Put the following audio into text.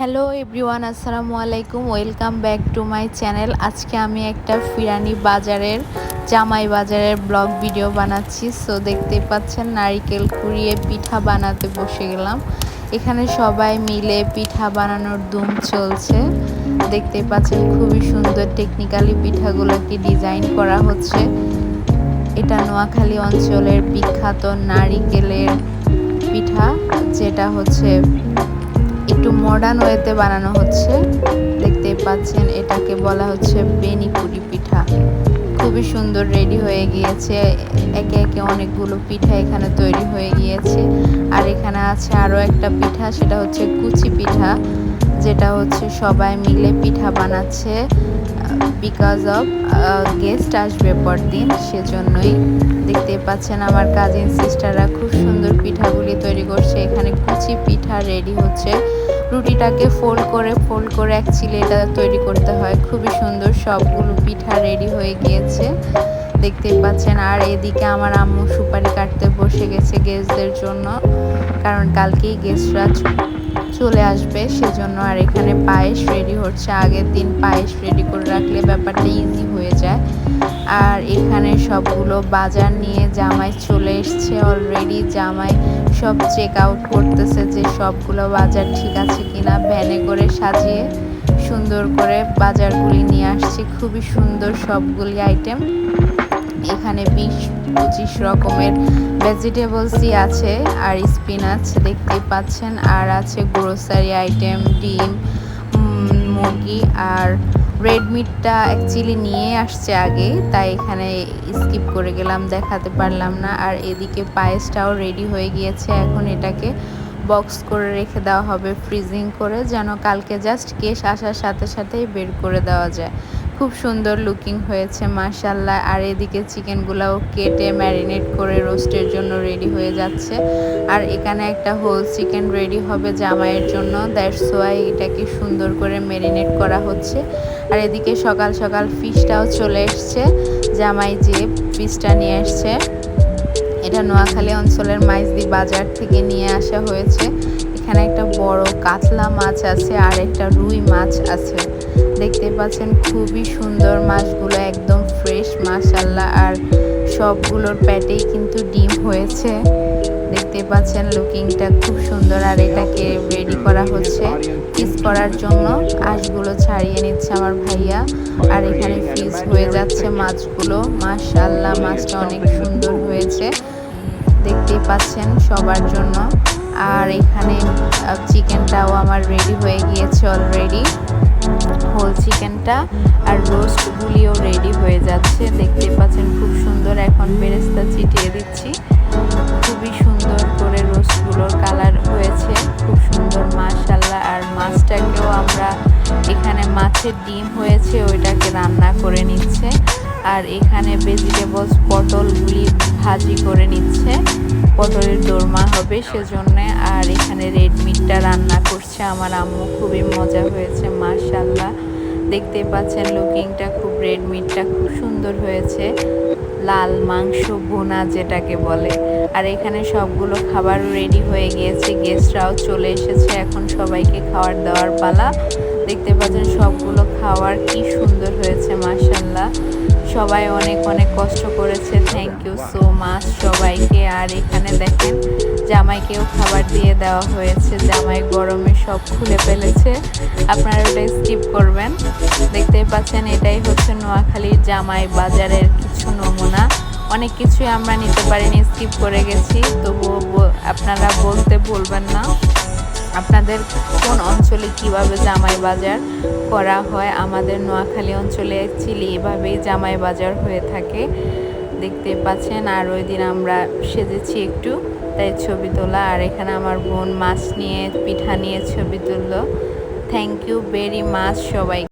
Hello everyone, আসসালামু আলাইকুম। Welcome back to my channel. আজকে আমি একটা ফিরানি বাজারের, জামাই বাজারের ব্লগ ভিডিও বানাচ্ছি। সো দেখতে পাচ্ছেন, নারিকেল কুড়িয়ে পিঠা বানাতে বসে গেলাম। এখানে সবাই মিলে পিঠা বানানোর দুম চলছে। দেখতে পাচ্ছেন, খুবই সুন্দর টেকনিক্যালি পিঠাগুলোকে ডিজাইন করা হচ্ছে। এটা নোয়াখালী অঞ্চলের বিখ্যাত নারিকেলের পিঠা, যেটা হচ্ছে একটু মডার্ন ওয়েতে বানানো হচ্ছে। দেখতে পাচ্ছেন, এটাকে বলা হচ্ছে বেনিপুরি পিঠা। খুবই সুন্দর রেডি হয়ে গিয়েছে। একে একে অনেকগুলো পিঠা এখানে তৈরি হয়ে গিয়েছে। আর এখানে আছে আরও একটা পিঠা, সেটা হচ্ছে কুচি পিঠা, যেটা হচ্ছে সবাই মিলে পিঠা বানাচ্ছে বিকজ অফ গেস্ট আসবে পরদিন, সেজন্যই। দেখতে পাচ্ছেন আমার কাজিন সিস্টাররা খুব সুন্দর পিঠাগুলি তৈরি করছে। এখানে কুচি পিঠা রেডি হচ্ছে। রুটিটাকে ফোল্ড করে ফোল্ড করে অ্যাকচুয়ালি এটা তৈরি করতে হয়। খুবই সুন্দর সবগুলো পিঠা রেডি হয়ে গিয়েছে। দেখতেই পাচ্ছেন, আর এদিকে আমার আম্মু সুপারি কাটতে বসে গেছে গেস্টদের জন্য, কারণ কালকেই গেস্টরা চলে আসবে, সেজন্য আর এখানে পায়েস রেডি হচ্ছে। আগের দিন পায়েস রেডি করে রাখলে ব্যাপারটা ইজি হয়ে যায়। আর এখানে সবগুলো বাজার নিয়ে জামাই চলে এসছে অলরেডি জামাই সব চেক আউট করতেছে যে সবগুলো বাজার ঠিক আছে কিনা। ভ্যানে করে সাজিয়ে সুন্দর করে বাজারগুলি নিয়ে আসছি। খুবই সুন্দর সবগুলি আইটেম। এখানে বিশ পঁচিশ রকমের ভেজিটেবলসই আছে আর স্পিনাচ দেখতেই পাচ্ছেন। আর আছে গ্রোসারি আইটেম ডিম মুরগি আর রেড মিটটা অ্যাকচুয়ালি নিয়ে আসছে আগে, তাই এখানে স্কিপ করে গেলাম, দেখাতে পারলাম না। আর এদিকে পায়েসটাও রেডি হয়ে গিয়েছে, এখন এটাকে বক্স করে রেখে দেওয়া হবে ফ্রিজিং করে, যেন কালকে জাস্ট কেশ আসার সাথে সাথেই বের করে দেওয়া যায়। খুব সুন্দর লুকিং হয়েছে মার্শাল্লাহ আর এদিকে চিকেনগুলোও কেটে ম্যারিনেট করে রোস্টের জন্য রেডি হয়ে যাচ্ছে। আর এখানে একটা হোল চিকেন রেডি হবে জামাইয়ের জন্য। দ্যাটস ওয়াই এটাকে সুন্দর করে ম্যারিনেট করা হচ্ছে। আর এদিকে সকাল সকাল ফিশটাও চলে এসছে। জামাই যে ফিশটা নিয়ে এসছে, এটা নোয়াখালী অঞ্চলের মাইজদি বাজার থেকে নিয়ে আসা হয়েছে। এখানে একটা বড় কাতলা মাছ আছে আর একটা রুই মাছ আছে। দেখতে পাচ্ছেন, খুবই সুন্দর মাছগুলো একদম ফ্রেশ মাশাল্লাহ আর সবগুলোর প্যাটেই কিন্তু ডিম হয়েছে। দেখতে পাচ্ছেন লুকিংটা খুব সুন্দর, আর এটাকে রেডি করা হচ্ছে পিস করার জন্য। আঁশগুলো ছাড়িয়ে নিচ্ছে আমার ভাইয়া। আর এখানে ফ্রিজ হয়ে যাচ্ছে মাছগুলো। মাশাল্লাহ মাছটা অনেক সুন্দর হয়েছে। দেখতেই পাচ্ছেন সবার জন্য। আর এখানে চিকেনটাও আমার রেডি হয়ে গিয়েছে অলরেডি হোল চিকেনটা আর রোস্টগুলিও রেডি হয়ে যাচ্ছে। দেখতে পাচ্ছেন খুব সুন্দর এখন বেরেস্তা চিটিয়ে দিচ্ছি। খুবই সুন্দর করে রোস্টগুলোর কালার হয়েছে। খুব সুন্দর মাশাল্লাহ আর মাছটাকেও আমরা এখানে মাছের ডিম হয়েছে, ওইটাকে রান্না করে নিচ্ছে। আর এখানে ভেজিটেবলস পটলগুলি ভাজি করে নিচ্ছে। পটলের দোরমা হবে সেজন্য। আর এখানে রেড মিটটা রান্না করছে আমার আম্মু। খুবই মজা হয়েছে মার্শাল্লাহ দেখতে পাচ্ছেন লুকিংটা খুব রেড মিটটা খুব সুন্দর হয়েছে। লাল মাংস বোনা যেটাকে বলে। আর এখানে সবগুলো খাবার রেডি হয়ে গিয়েছে গেস্টরাও চলে এসেছে। এখন সবাইকে খাবার দেওয়ার পালা। দেখতে পাচ্ছেন সবগুলো খাবার কি সুন্দর হয়েছে মার্শাল্লাহ সবাই অনেক অনেক কষ্ট করেছে। থ্যাংক ইউ সো মাচ সবাইকে। আর এখানে দেখেন, জামাইকেও খাবার দিয়ে দেওয়া হয়েছে। জামাই গরমে সব খুলে ফেলেছে। আপনারা ওটা স্কিপ করবেন। দেখতেই পাচ্ছেন, এটাই হচ্ছে নোয়াখালীর জামাই বাজারের কিছু নমুনা। অনেক কিছুই আমরা নিতে পারিনি স্কিপ করে গেছি। তবুও আপনারা বলতে ভুলবেন না। আপনাদের কোন অঞ্চলে কীভাবে জামাই বাজার করা হয়? আমাদের নোয়াখালী অঞ্চলে চিলি এভাবেই জামাই বাজার হয়ে থাকে। দেখতে পাচ্ছেন, আর ওই দিন আমরা সেজেছি একটু, তাই ছবি তোলা। আর এখানে আমার বোন মাছ নিয়ে, পিঠা নিয়ে ছবি তুললো। থ্যাংক ইউ ভেরি মাছ সবাই